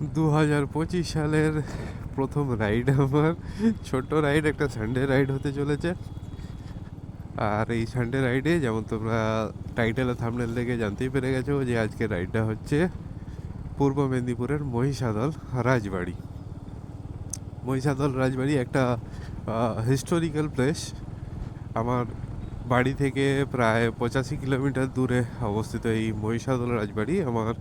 দু হাজার পঁচিশ সালের প্রথম রাইড আমার। ছোট রাইড, একটা সানডে রাইড হতে চলেছে। আর এই সানডে রাইডে যেমন তোমরা টাইটেল থামনেল দেখে জানতেই পেরে গেছো যে আজকে রাইডটা হচ্ছে পূর্ব মেদিনীপুরের মহিষাদল রাজবাড়ি। মহিষাদল রাজবাড়ি একটা হিস্টোরিক্যাল প্লেস আমার বাড়ি থেকে প্রায় পঁচাশি কিলোমিটার দূরে অবস্থিত এই মহিষাদল রাজবাড়ি। আমার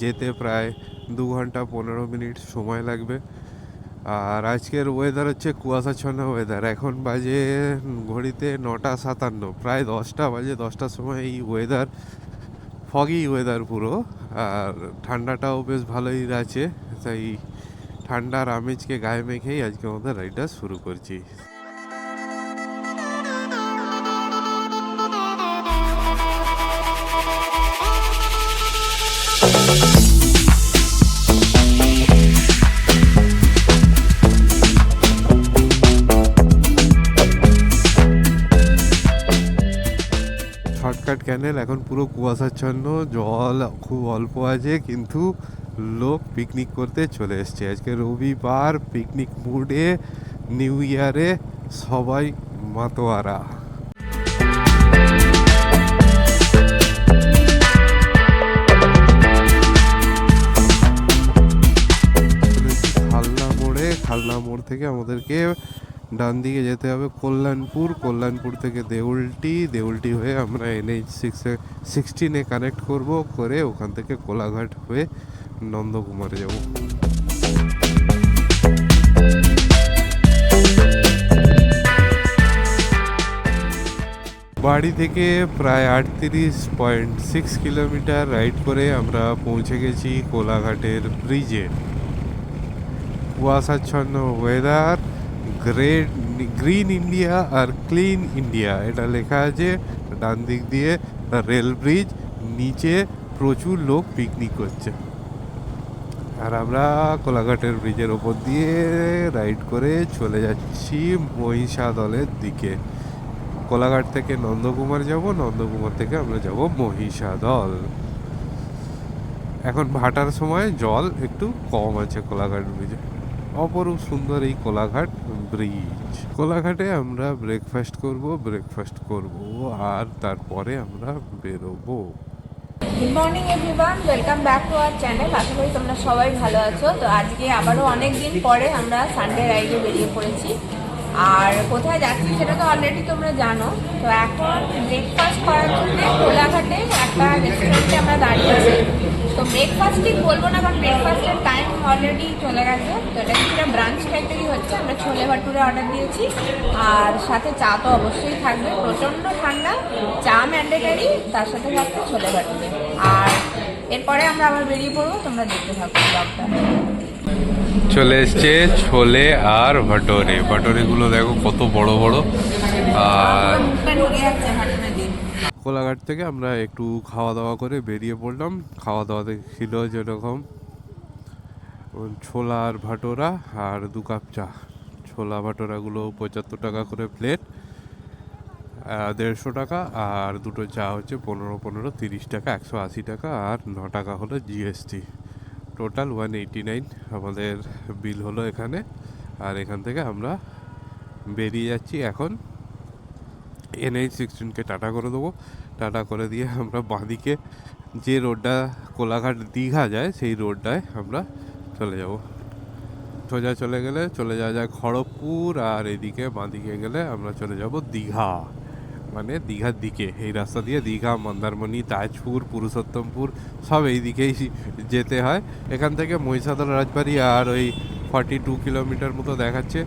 যেতে প্রায় দু ঘণ্টা পনেরো মিনিট সময় লাগবে। আর আজকের ওয়েদার হচ্ছে কুয়াশাচ্ছন্ন ওয়েদার এখন বাজে ঘড়িতে নটা সাতান্ন, প্রায় দশটা বাজে দশটার সময় এই ওয়েদার ফগি ওয়েদার পুরো। আর ঠান্ডাটাও বেশ ভালোই আছে, তাই ঠান্ডার আমেজকে গায়ে মেখেই আজকে আমাদের রাইডটা শুরু করছি। শর্টকাট ক্যানেল এখন পুরো কুয়াশাচ্ছন্ন, জল খুব অল্প আছে, কিন্তু লোক পিকনিক করতে চলে এসছে। আজকে রবিবার পিকনিক মুডে নিউ ইয়ারে সবাই মাতোয়ারা। খালনা মোড়ে, খালনা মোড় থেকে আমাদেরকে ডান দিকে যেতে হবে কল্যাণপুর। কল্যাণপুর থেকে দেউলটি দেউলটি হয়ে আমরা এনএইচ সিক্সে সিক্সটিনে কানেক্ট করব করে ওখান থেকে কোলাঘাট হয়ে নন্দকুমারে যাব। বাড়ি থেকে প্রায় আটত্রিশ পয়েন্ট সিক্স কিলোমিটার রাইড করে আমরা পৌঁছে গেছি কোলাঘাটের ব্রিজে কুয়াশাচ্ছন্ন ওয়েদার গ্রেট গ্রিন ইন্ডিয়া আর ক্লিন ইন্ডিয়া। এটা লেখা আছে ডান দিক দিয়ে রেল ব্রিজ নিচে প্রচুর লোক পিকনিক করছে। আর আমরা কোলাঘাটের ব্রিজের ওপর দিয়ে রাইড করে চলে যাচ্ছি মহিষাদলের দিকে। কোলাঘাট থেকে নন্দকুমার যাব, নন্দকুমার থেকে আমরা যাব মহিষাদল। এখন ভাটার সময় জল একটু কম আছে কোলাঘাট ব্রিজে। অপরূপ সুন্দর এই কোলাঘাট ব্রিজ। কোলাঘাটে আমরা ব্রেকফাস্ট করব ব্রেকফাস্ট করব আর তারপরে আমরা বেরোবো। Good morning everyone welcome back to our channel আশা করি তোমরা সবাই ভালো আছো। তো আজকে আবারও অনেক দিন পরে আমরা সানডে রাইডে বেরিয়ে পড়েছি। আর কোথায় যাচ্ছি সেটা তো অলরেডি তোমরা জানো। তো এখন ব্রেকফাস্ট করার জন্য কোলাঘাটে একটা রেস্টুরেন্টে আমরা দাঁড়িয়ে আছি। তো ব্রেকফাস্ট ঠিক বলব না, কারণ ব্রেকফাস্টের টাইম অলরেডি চলে গেছে। তো এটা কিছুটা ব্রাঞ্চ টাইপেরই হচ্ছে। আমরা ছোলে ভাটুরে অর্ডার দিয়েছি। আর সাথে চা তো অবশ্যই থাকবে। প্রচণ্ড ঠান্ডা। চা ম্যান্ডেটারি তার সাথে থাকবে ছোলে ভাটুরে। আর এরপরে আমরা আবার বেরিয়ে পড়ব। তোমরা দেখতে থাকো ব্লগটা চলে এসছে ছোলে আর ভটোরে। ভটোরেগুলো দেখো কত বড় বড়। আর কোলাঘাট থেকে আমরা একটু খাওয়া দাওয়া করে বেরিয়ে পড়লাম। খাওয়া দাওয়াতে ছিল যেরকম। ছোলা আর ভাটোরা আর দু কাপ চা। ছোলা ভাটোরাগুলো পঁচাত্তর টাকা করে প্লেট দেড়শো টাকা আর দুটো চা হচ্ছে পনেরো পনেরো তিরিশ টাকা, একশো আশি টাকা আর ন টাকা হলো G S T total one eighty nine আমাদের বিল হলো এখানে। আর এখান থেকে আমরা বেরিয়ে যাচ্ছি। এখন এনএইচ সিক্সটিনকে টাটা করে দেবো। টাটা করে দিয়ে আমরা বাঁদিকে যে রোডটা কোলাঘাট দীঘা যায়, সেই রোডটায় আমরা চলে যাব। সোজা চলে গেলে চলে যাওয়া যায় খড়গপুর, আর এদিকে বাঁদিকে গেলে আমরা চলে যাব দীঘা। মানে দীঘার দিকে, এই রাস্তা দিয়ে দীঘা, মন্দারমণি, তাজপুর, পুরুষোত্তমপুর, সব এই দিকেই যেতে হয়। এখান থেকে মহিষাদল রাজবাড়ি আর ওই ফর্টি টু কিলোমিটার মতো দেখাচ্ছে।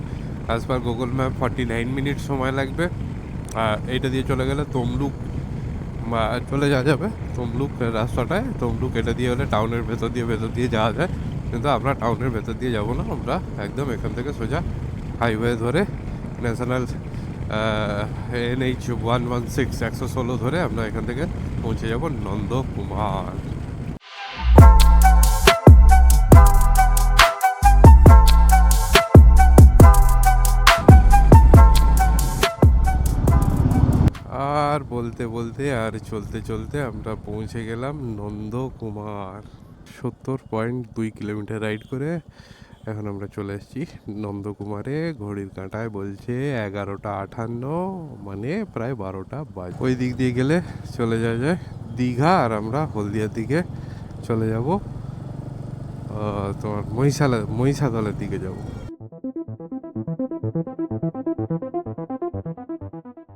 As per Google map forty nine minute সময় লাগবে। আর এইটা দিয়ে চলে গেলে তমলুক চলে যাওয়া যাবে তমলুক রাস্তাটায়। তমলুক এটা দিয়ে হলে টাউনের ভেতর দিয়ে ভেতর দিয়ে যাওয়া যায়। কিন্তু আমরা টাউনের ভেতর দিয়ে যাব না, আমরা একদম এখান থেকে সোজা হাইওয়ে ধরে national N H one one six একশো ষোলো ধরে আমরা এখান থেকে পৌঁছে যাব নন্দকুমার। আর বলতে বলতে আর চলতে চলতে আমরা পৌঁছে গেলাম নন্দকুমার। সত্তর পয়েন্ট দুই কিলোমিটার রাইড করে এখন আমরা চলে এসেছি নন্দকুমারে, ঘড়ির কাঁটায় বলছে এগারোটা আটান্ন মানে প্রায় বারোটা বাজ। ওই দিক দিয়ে গেলে চলে যাওয়া যায়। দীঘা আর আমরা হলদিয়ার দিকে চলে যাব। তোমার মহিষালা, মহিষাদলের দিকে যাব।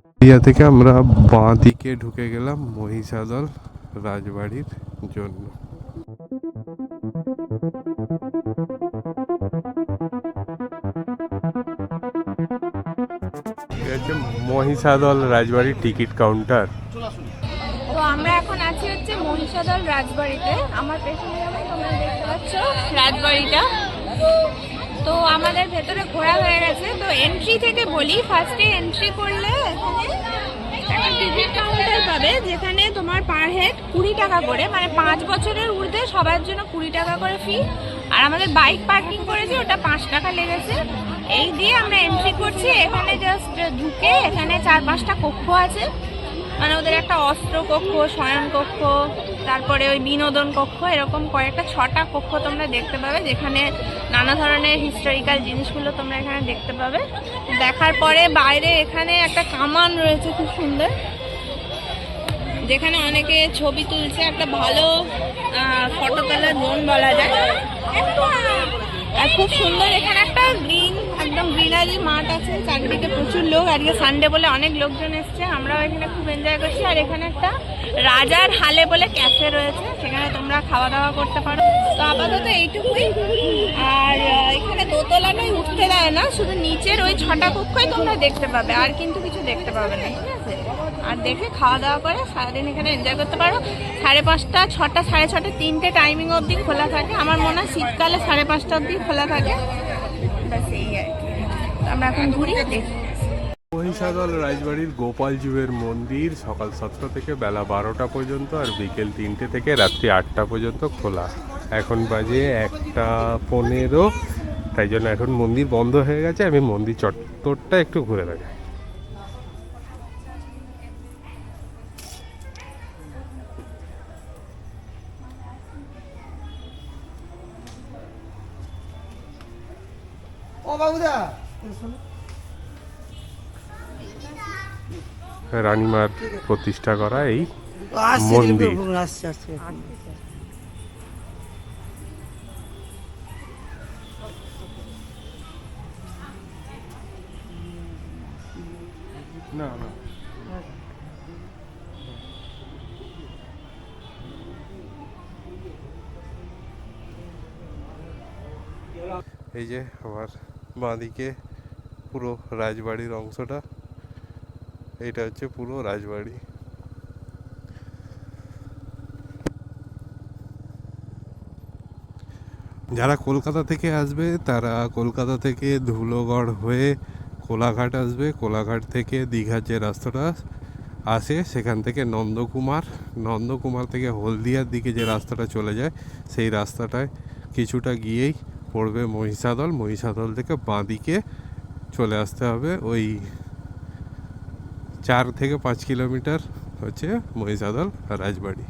হলদিয়া থেকে আমরা বাঁ দিকে ঢুকে গেলাম মহিষাদল রাজবাড়ির জন্য। হচ্ছে মহিষাদল রাজবাড়ির টিকিট কাউন্টার। তো আমরা এখন আছি হচ্ছে মহিষাদল রাজবাড়িতে। আমার পেছনে তোমরা দেখতে পাচ্ছ রাজবাড়িটা। তো আমাদের ভেতরে ঘোরা হয়ে গেছে। তো এন্ট্রি থেকে বলি ফার্স্টে এন্ট্রি করলে টিকিট কাউন্টার পাবে, যেখানে তোমার পার হেড কুড়ি টাকা করে। মানে পাঁচ বছরের ঊর্ধ্বে সবার জন্য কুড়ি টাকা করে ফি আর আমাদের বাইক পার্কিং করেছি, ওটা পাঁচ টাকা লেগেছে। এই দিয়ে আমরা এন্ট্রি করছি, এখানে জাস্ট ঢুকে এখানে চার পাঁচটা কক্ষ আছে। মানে ওদের একটা অস্ত্র কক্ষ শয়ন কক্ষ, তারপরে ওই বিনোদন কক্ষ, এরকম কয়েকটা, ছটা কক্ষ তোমরা দেখতে পাবে, যেখানে নানা ধরনের হিস্টোরিক্যাল জিনিসগুলো তোমরা এখানে দেখতে পাবে। দেখার পরে বাইরে এখানে একটা কামান রয়েছে খুব সুন্দর, যেখানে অনেকে ছবি তুলছে, একটা ভালো ফটো তোলার জোন বলা যায়। আর খুব সুন্দর এখানে একটা গ্রিন একদম গ্রিনারি মাঠ আছে, চারিদিকে প্রচুর লোক, আজকে সানডে বলে অনেক লোকজন এসছে, আমরাও এখানে খুব এনজয় করছি। আর এখানে একটা রাজার হালে বলে ক্যাফে রয়েছে, সেখানে তোমরা খাওয়া দাওয়া করতে পারো। তো আপাতত এইটুকুই। আর এখানে দোতলাটাই উঠতে দেয় না, শুধু নিচের ওই ছটা কক্ষই তোমরা দেখতে পাবে, আর কিন্তু কিছু দেখতে পাবে না, ঠিক আছে? আর দেখে খাওয়া দাওয়া করে সারাদিন এখানে এনজয় করতে পারো। সাড়ে পাঁচটা, ছটা, সাড়ে ছটা, তিনটে টাইমিং অবধি খোলা থাকে। আমার মনে হয় শীতকালে সাড়ে পাঁচটা অবধি খোলা থাকে। ব্যাস, এই আর আমরা এখন ঘুরি মহিষাদল রাজবাড়ির গোপালজীবের মন্দির সকাল সাতটা থেকে বেলা বারোটা পর্যন্ত আর বিকেল তিনটে থেকে রাত্রি আটটা পর্যন্ত খোলা। এখন বাজে একটা পনেরো, তাই জন্য এখন মন্দির বন্ধ হয়ে গেছে। আমি মন্দির চত্বরটা একটু ঘুরে দেখাই। রানীমার প্রতিষ্ঠা করা এই মন্দির। না। এই যে আমার বাঁদিকে পুরো রাজবাড়ির অংশটা। এটা হচ্ছে পুরো রাজবাড়ি। যারা কলকাতা থেকে আসবে, তারা কলকাতা থেকে ধুলোগড় হয়ে কোলাঘাট আসবে। কোলাঘাট থেকে দীঘার যে রাস্তাটা আসে, সেখান থেকে নন্দকুমার নন্দকুমার থেকে হলদিয়ার দিকে যে রাস্তাটা চলে যায়, সেই রাস্তাটায় কিছুটা গিয়েই পড়বে মহিষাদল। মহিষাদল থেকে বাঁদিকে চলে আসতে হবে ওই চার থেকে পাঁচ কিলোমিটার হচ্ছে মহিষাদল রাজবাড়ি।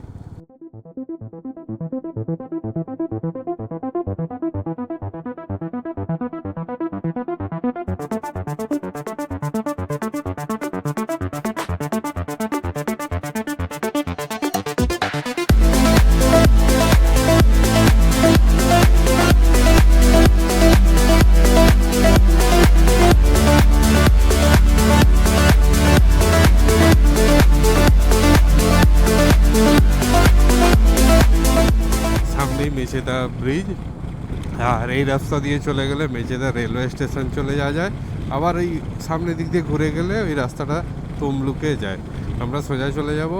এই রাস্তা দিয়ে চলে গেলে মেচেদা রেলওয়ে স্টেশন চলে যাওয়া যায়। আবার এই সামনের দিক দিয়ে ঘুরে গেলে ওই রাস্তাটা তমলুকে যায়। আমরা সোজা চলে যাব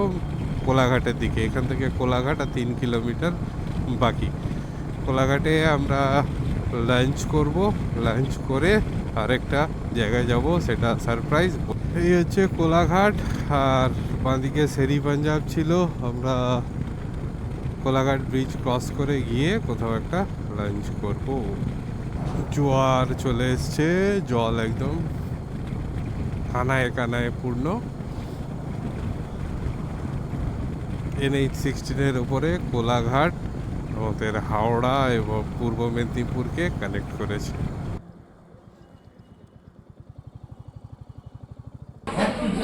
কোলাঘাটের দিকে। এখান থেকে কোলাঘাট আর তিন কিলোমিটার বাকি। কোলাঘাটে আমরা লাঞ্চ করব। লাঞ্চ করে আরেকটা জায়গায় যাব, সেটা সারপ্রাইজ। এই হচ্ছে কোলাঘাট। আর বাঁদিকে শেরি পাঞ্জাব ছিল। আমরা কোলাঘাট ব্রিজ ক্রস করে গিয়ে কোথাও একটা লাঞ্চ করব। জোয়ার চলে এসছে, জল একদম কানায় কানায় পূর্ণ। এনএইচ সিক্সটিনের ওপরে কোলাঘাট, আমাদের হাওড়া এবং পূর্ব মেদিনীপুরকে কানেক্ট করেছে।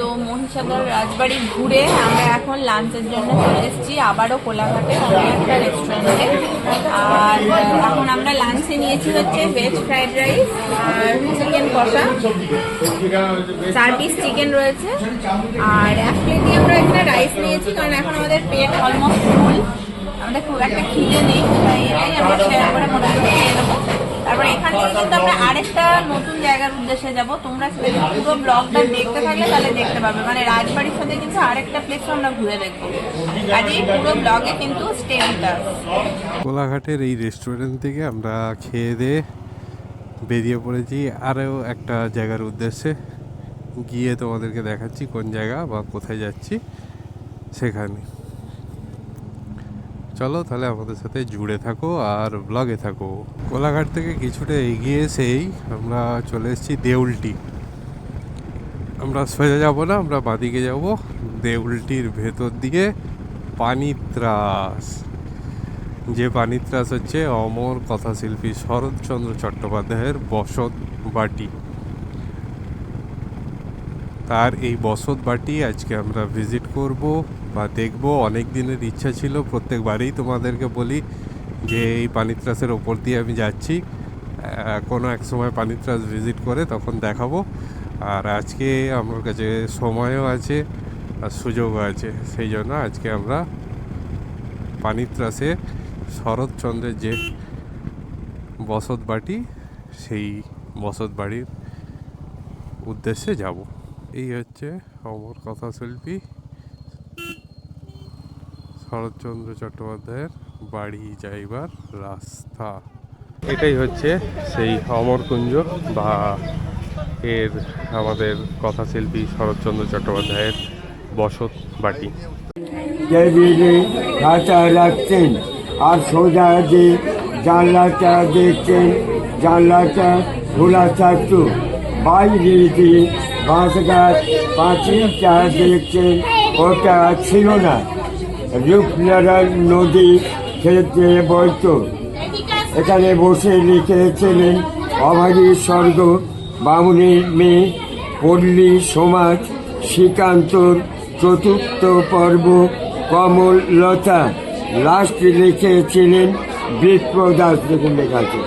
তো মহিষাদল রাজবাড়ি ঘুরে আমরা এখন লাঞ্চের জন্য চলে এসেছি, আবারও কোলাঘাটে একটা রেস্টুরেন্টে আর এখন আমরা লাঞ্চে নিয়েছি হচ্ছে ভেজ ফ্রাইড রাইস আর চিকেন কষা। চার পিস চিকেন রয়েছে। আর এক প্লেটই আমরা একটা রাইস নিয়েছি, কারণ এখন আমাদের পেট অলমোস্ট ফুল আমাদের খুব একটা খিদে নেই, তাই এটাই আমরা শেয়ার করে মোটামুটি খেয়ে নেব। কিন্তু আমরা আরেকটা নতুন জায়গার উদ্দেশ্যে যাব। তোমরা পুরো ব্লগটা দেখতে থাকলে তাহলে দেখতে পাবে মানে রাজবাড়ির সাথে কিন্তু আরেকটা প্লেস আমরা ঘুরে দেখব। কাজেই পুরো ব্লগে কিন্তু স্টে কোলাঘাটের এই রেস্টুরেন্ট থেকে আমরা খেয়ে দিয়ে বেরিয়ে পড়েছি আরও একটা জায়গার উদ্দেশ্যে। গিয়ে তোমাদেরকে দেখাচ্ছি কোন জায়গা বা কোথায় যাচ্ছি সেখানে। চলো তাহলে আমাদের সাথে জুড়ে থাকো আর ব্লগে থাকো। কোলাঘাট থেকে কিছুটা এগিয়ে এসেই আমরা চলে এসেছি দেউলটি। আমরা সোজা যাব না, আমরা বাঁদিকে যাব দেউলটির ভেতর দিকে পানিত্রাস। যে পানিত্রাস হচ্ছে অমর কথাশিল্পী শরৎচন্দ্র চট্টোপাধ্যায়ের বসত বাটি। তার এই বসত বাটি আজকে আমরা ভিজিট করব বা দেখব। অনেক দিনের ইচ্ছা ছিল, প্রত্যেকবারেই তোমাদেরকে বলি যে এই পানিত্রাসের ওপর দিয়ে আমি যাচ্ছি। কোনো এক সময় পানিত্রাস ভিজিট করে তখন দেখাবো। আর আজকে আমার কাছে সময়ও আছে আর সুযোগও আছে। সেই জন্য আজকে আমরা পানিত্রাসে শরৎচন্দ্রের যে বসত বাটি, সেই বসত বাড়ির উদ্দেশ্যে যাব। এই হচ্ছে অমর কথাশিল্পী শরৎচন্দ্র চট্টোপাধ্যায়ের বাড়ি যাইবার রাস্তা। এটাই হচ্ছে সেই অমরকুঞ্জ বা এর আমাদের কথাশিল্পী শরৎচন্দ্র চট্টোপাধ্যায়ের বসত বাটি। রাখতেন আর সোজা যে জানলাটা দেখতেন জানলাটা খোলা থাকতো। বাইরে যে বাঁশ গাছ পাঁচিলটা দেখতেন ওটা ছিল না। রূপনারায়ণ নদী খেতে বইতো এখানে বসে লিখেছিলেন, অভাগী স্বর্গ বামুনের মেয়ে, পল্লী সমাজ শ্রীকান্তর চতুর্থ পর্ব, কমললতা। লাস্ট লিখেছিলেন, বিপ্রদাস দেখুন লেখা আছে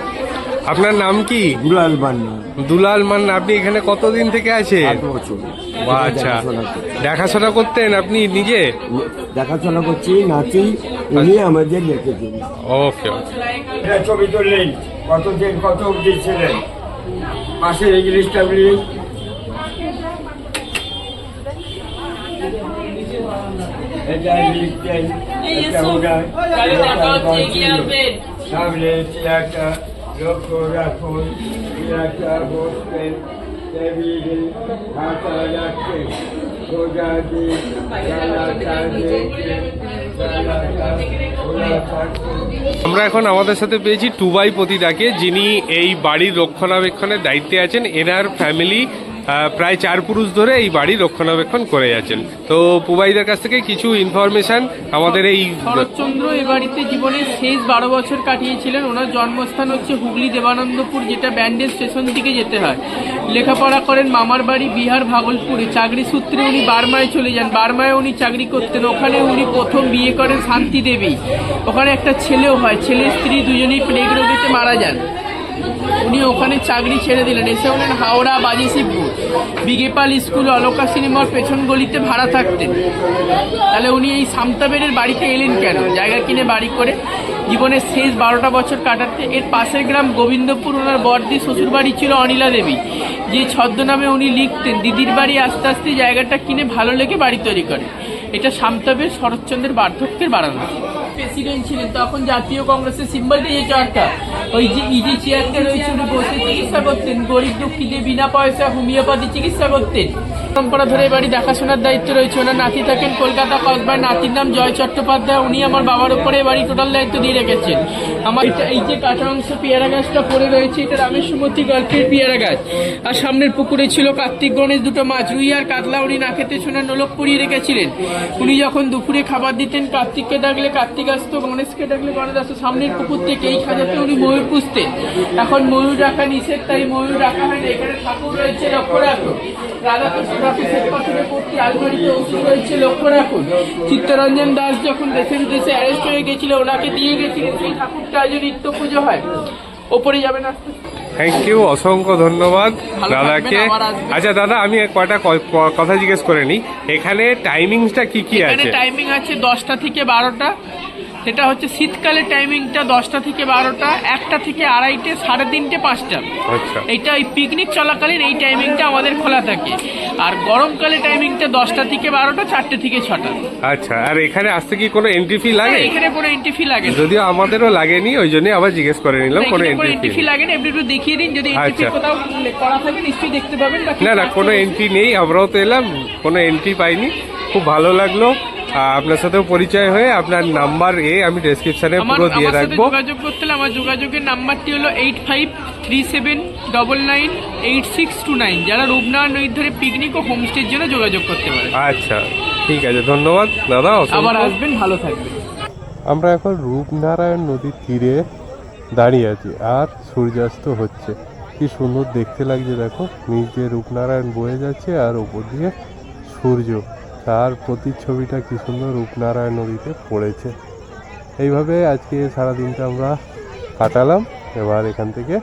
আপনার নাম কি? দুলাল বান্না দুলাল মান্না আপনি এখানে কতদিন থেকে আছেন? বছর। আচ্ছা। দেখাশোনা করতেন আপনি নিজে? দেখাশোনা করছি নাচি উনি আমাদের লিখেছেন ওকে ওকে। ছবি তুললেন কতদিন কত অব্দি ছিলেন? পাশে ইংলিশটা প্লিজ এটা লিখতেন এটা উড়ায় সামনে চেয়ারটা আমরা এখন আমাদের সাথে পেয়েছি টুবাই পতিদাকে যিনি এই বাড়ির রক্ষণাবেক্ষণের দায়িত্বে আছেন। এনার ফ্যামিলি প্রায় চার পুরুষ ধরে এই বাড়ি রক্ষণাবেক্ষণ করে যাচ্ছেন তো পুবাইদের কাছ থেকে কিছু ইনফরমেশন আমাদের এই শরৎচন্দ্র এ বাড়িতে জীবনের শেষ বারো বছর কাটিয়েছিলেন। ওনার জন্মস্থান হচ্ছে হুগলি দেবানন্দপুর, যেটা ব্যান্ডেজ স্টেশন থেকে যেতে হয়। লেখাপড়া করেন মামার বাড়ি বিহার ভাগলপুরে। চাকরি সূত্রে উনি বার্মায় চলে যান। বার্মায় উনি চাকরি করতেন। ওখানে উনি প্রথম বিয়ে করেন শান্তি দেবী ওখানে একটা ছেলেও হয়। ছেলে, স্ত্রী দুজনেই প্লেগ রোগীতে মারা যান। উনি ওখানে চাকরি ছেড়ে দিলেন। এসে হলেন হাওড়া বাজিশিবপুর বিগেপাল স্কুল, অলকা সিনেমার পেছন গলিতে ভাড়া থাকতেন। তাহলে উনি এই সামতাবেরের বাড়িতে এলেন কেন? জায়গা কিনে বাড়ি করে জীবনের শেষ বারোটা বছর কাটাতে। এর পাশের গ্রাম গোবিন্দপুর, ওনার বর্দি শ্বশুর বাড়ি ছিল অনিলা দেবী। যে ছদ্মনামে উনি লিখতেন, দিদির বাড়ি আস্তে আস্তে জায়গাটা কিনে ভালো লেগে বাড়ি তৈরি করে। এটা সামতাবের শরৎচন্দ্রের বার্ধক্যের বাড়ানো প্রেসিডেন্ট ছিলেন, তখন জাতীয় কংগ্রেসের সিম্বলটা যে চারটা ওই যে ইজি চেয়ারটা রয়েছে, উনি বসে চিকিৎসা করতেন। গরিব দুঃখীদের বিনা পয়সা হোমিওপ্যাথি চিকিৎসা করতেন। পরম্পরা ধরে বাড়ি দেখাশোনার দায়িত্ব রয়েছে। ওনার নাতি থাকেন কলকাতা কসবার নাতির নাম জয় চট্টোপাধ্যায়। উনি আমার বাবার উপরে বাড়ি টোটাল দায়িত্ব দিয়ে রেখেছেন। আমার এই যে কাঁচা অংশ পেয়ারা গাছটা পড়ে রয়েছে, এটা রামের সুমতি গল্পের পেয়ারা গাছ। আর সামনের পুকুরে ছিল কার্তিক গণেশ দুটো মাছ। রুই আর কাতলা উনি না খেতে শোনা নোলক পরিয়ে রেখেছিলেন। উনি যখন দুপুরে খাবার দিতেন, কার্তিককে ডাকলে কার্তিক আসতো, গণেশকে ডাকলে গণেশ আসতো। সামনের পুকুর থেকে এই খাজাতে উনি ময়ূর পুষতেন। এখন ময়ূর রাখা নিষেধ, তাই ময়ূর রাখা হয় এখানে ঠাকুর রয়েছে, লক্ষ্য রাখুন রাধাকৃষ্ণ অফিসের পাশে পড়তে আলমারিতে ওষুধ রয়েছে লক্ষ্য রাখুন। চিত্তরঞ্জন দাস যখন দেশে অ্যারেস্ট হয়ে গেছিল ওনাকে দিয়ে গেছিলেন সেই ঠাকুরটা আজও নিত্য পুজো হয়। ওপরে যাবেন আস্তে আস্তে। থ্যাংক ইউ অসংখ্য ধন্যবাদ দাদাকে। আচ্ছা দাদা আমি কয়টা কথা জিজ্ঞেস করে নিই। এখানে টাইমিংসটা কি কি আছে? টাইমিং আছে দশটা থেকে বারোটা। সেটা হচ্ছে শীতকালে টাইমিংটা দশটা থেকে বারোটা একটা থেকে আড়াইটে সাড়ে তিনটে পাঁচটা। আচ্ছা। এইটা ওই পিকনিক চলাকালীন এই টাইমিংটা আমাদের খোলা থাকে। আর গরমকালে টাইমিংটা দশটা থেকে বারোটা চারটে থেকে ছটা। আচ্ছা আর এখানে আসতে কি কোনো এন্ট্রি ফি লাগে? এখানে কোনো এন্ট্রি ফি লাগে যদিও আমাদেরও লাগেনি ওই জন্য আবার জিজ্ঞেস করে নিলাম কোনো এন্ট্রি ফি ফি লাগে না। একটু দেখিয়ে দিন যদি এন্ট্রি ফি আচ্ছা। কোথাও করা থাকে নিশ্চয়ই দেখতে পাবেন। না না কোনো এন্ট্রি নেই আমরাও তো এলাম কোনো এন্ট্রি পাইনি। খুব ভালো লাগল। আপনার সাথেও পরিচয় হয়ে আপনার নাম্বার এ আমি ডেসক্রিপশনে পুরো দিয়ে রাখব। যোগাযোগ করতে হলে আমার যোগাযোগের নাম্বারটি হলো eight five three seven double nine eight six two nine যারা রূপনারায়ণ নদীর ধরে পিকনিক ও হোমস্টের জন্য যোগাযোগ করতে পারে। আচ্ছা ঠিক আছে ধন্যবাদ। দাদা আবার আসবেন ভালো থাকবেন। আমরা এখন রূপনারায়ণ নদীর তীরে দাঁড়িয়ে আছি। আর সূর্যাস্ত হচ্ছে। কি সুন্দর দেখতে লাগছে দেখো। নিচ দিয়ে রূপনারায়ণ বয়ে যাচ্ছে আর ওপর দিয়ে সূর্য। তার প্রতিচ্ছবিটা কি সুন্দর রূপনারায়ণ নদীতে পড়েছে। এইভাবে আজকে সারা দিনটা আমরা কাটালাম। এবার এখান থেকে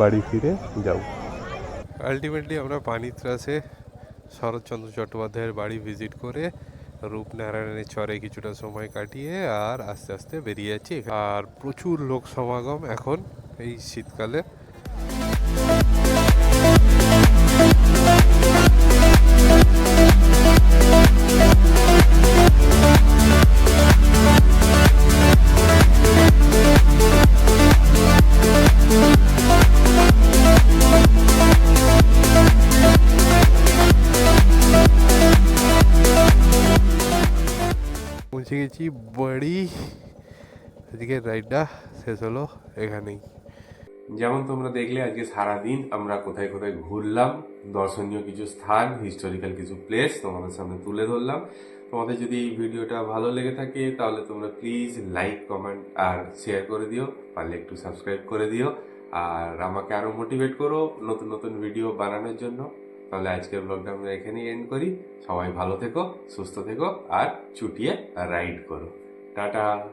বাড়ি ফিরে যাব। আলটিমেটলি আমরা পানিত্রাসে শরৎচন্দ্র চট্টোপাধ্যায়ের বাড়ি ভিজিট করে রূপনারায়ণের চরে কিছুটা সময় কাটিয়ে আর আস্তে আস্তে বেরিয়ে যাচ্ছি। আর প্রচুর লোক সমাগম এখন এই শীতকালে। পৌঁছে গেছি বাড়ি আজকে রাইডটা শেষ হলো এখানেই। যেমন তোমরা দেখলে, আজকে সারা দিন আমরা কোথায় কোথায় ঘুরলাম, দর্শনীয় কিছু স্থান হিস্টোরিক্যাল কিছু প্লেস তোমাদের সামনে তুলে ধরলাম। তোমাদের যদি এই ভিডিওটা ভালো লেগে থাকে, তাহলে তোমরা প্লিজ লাইক কমেন্ট আর শেয়ার করে দিও। পারলে একটু সাবস্ক্রাইব করে দিও। আর আমাকে আরও মোটিভেট করো নতুন নতুন ভিডিও বানানোর জন্য। তাহলে আজকের ব্লগটা আমরা এখানেই এন্ড করি। সবাই ভালো থেকো, সুস্থ থেকো, আর চুটিয়ে রাইড করো। টাটা!